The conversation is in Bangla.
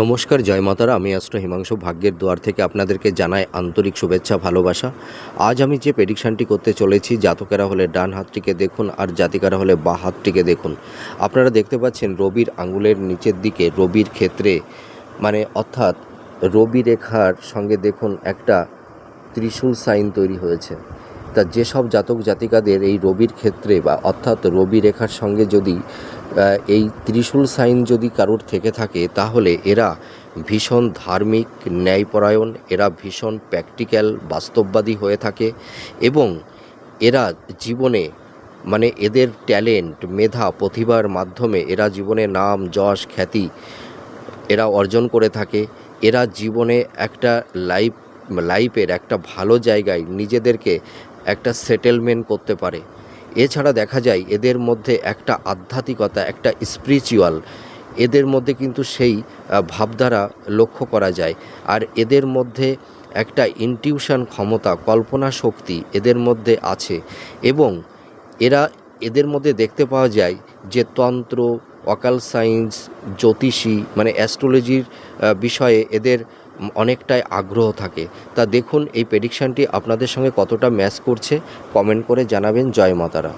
নমস্কার, জয় মাতারা। আমি অ্যাস্ট্রো হিমাংশু। ভাগ্যের দুয়ার থেকে আপনাদেরকে জানাই আন্তরিক শুভেচ্ছা, ভালোবাসা। আজ আমি যে প্রেডিকশানটি করতে চলেছি, জাতকেরা হলে ডান হাতটিকে দেখুন আর জাতিকারা হলে বা হাতটিকে দেখুন। আপনারা দেখতে পাচ্ছেন রবির আঙ্গুলের নিচের দিকে, রবির ক্ষেত্রে মানে অর্থাৎ রবি রেখার সঙ্গে দেখুন একটা ত্রিশূল সাইন তৈরি হয়েছে। তা যেসব জাতক জাতিকাদের এই রবির ক্ষেত্রে বা অর্থাৎ রবি রেখার সঙ্গে যদি এই ত্রিশূল সাইন যদি কারোর থেকে থাকে, তাহলে এরা ভীষণ ধার্মিক, ন্যায়পরায়ণ, এরা ভীষণ প্র্যাকটিক্যাল বাস্তববাদী হয়ে থাকে এবং এরা জীবনে মানে এদের ট্যালেন্ট মেধা, প্রতিভার মাধ্যমে এরা জীবনে নাম, যশ, খ্যাতি এরা অর্জন করে থাকে। এরা জীবনে একটা লাইফ লাইফের একটা ভালো জায়গায় নিজেদেরকে একটা সেটেলমেন্ট করতে পারে। এছাড়া দেখা যায় এদের মধ্যে একটা আধ্যাত্মিকতা, একটা স্পিরিচুয়াল এদের মধ্যে কিন্তু সেই ভাবধারা লক্ষ্য করা যায়। আর এদের মধ্যে একটা ইনটিউশন ক্ষমতা, কল্পনা শক্তি এদের মধ্যে আছে এবং এরা এদের মধ্যে দেখতে পাওয়া যায় যে তন্ত্র অকাল সায়েন্স জ্যোতিষী মানে অ্যাস্ট্রোলজির বিষয়ে এদের অনেকটাই আগ্রহ থাকে। তা দেখুন, এই প্রেডিকশানটি আপনাদের সঙ্গে কতটা ম্যাচ করছে। কমেন্ট করে জানাবেন জয় মাতারা।